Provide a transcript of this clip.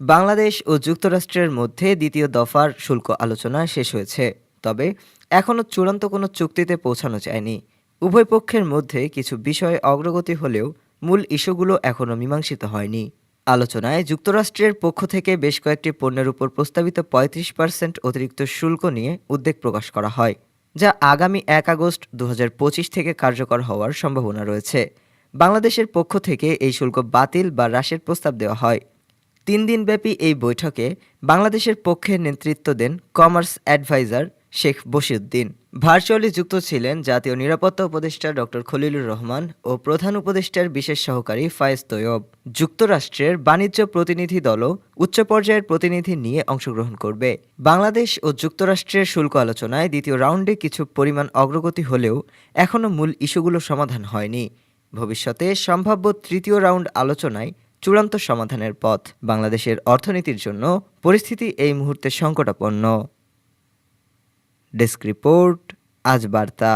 বাংলাদেশ ও যুক্তরাষ্ট্রের মধ্যে দ্বিতীয় দফার শুল্ক আলোচনা শেষ হয়েছে, তবে এখনও চূড়ান্ত কোনো চুক্তিতে পৌঁছানো যায়নি। উভয় পক্ষের মধ্যে কিছু বিষয়ে অগ্রগতি হলেও মূল ইস্যুগুলো এখনও মীমাংসিত হয়নি। আলোচনায় যুক্তরাষ্ট্রের পক্ষ থেকে বেশ কয়েকটি পণ্যের উপর প্রস্তাবিত পঁয়ত্রিশ পার্সেন্ট অতিরিক্ত শুল্ক নিয়ে উদ্বেগ প্রকাশ করা হয়, যা আগামী এক আগস্ট দু হাজার পঁচিশ থেকে কার্যকর হওয়ার সম্ভাবনা রয়েছে। বাংলাদেশের পক্ষ থেকে এই শুল্ক বাতিল বা হ্রাসের প্রস্তাব দেওয়া হয়। তিন দিনব্যাপী এই বৈঠকে বাংলাদেশের পক্ষে নেতৃত্ব দেন commerce adviser Sheikh Bashiuddin. Virtually যুক্ত ছিলেন জাতীয় নিরাপত্তা উপদেষ্টা ডক্টর খলিলুর রহমান ও প্রধান উপদেষ্টার বিশেষ সহকারী ফায়েজ তৈয়ব। যুক্তরাষ্ট্রের বাণিজ্য প্রতিনিধি দলও উচ্চ পর্যায়ের প্রতিনিধি নিয়ে অংশগ্রহণ করবে। বাংলাদেশ ও যুক্তরাষ্ট্রের শুল্ক আলোচনায় দ্বিতীয় রাউন্ডে কিছু পরিমাণ অগ্রগতি হলেও এখনও মূল ইস্যুগুলো সমাধান হয়নি। ভবিষ্যতে সম্ভাব্য তৃতীয় রাউন্ড আলোচনায় চূড়ান্ত সমাধানের পথ বাংলাদেশের অর্থনীতির জন্য পরিস্থিতি এই মুহূর্তে সংকটাপন্ন। ডেস্ক রিপোর্ট আজ বার্তা।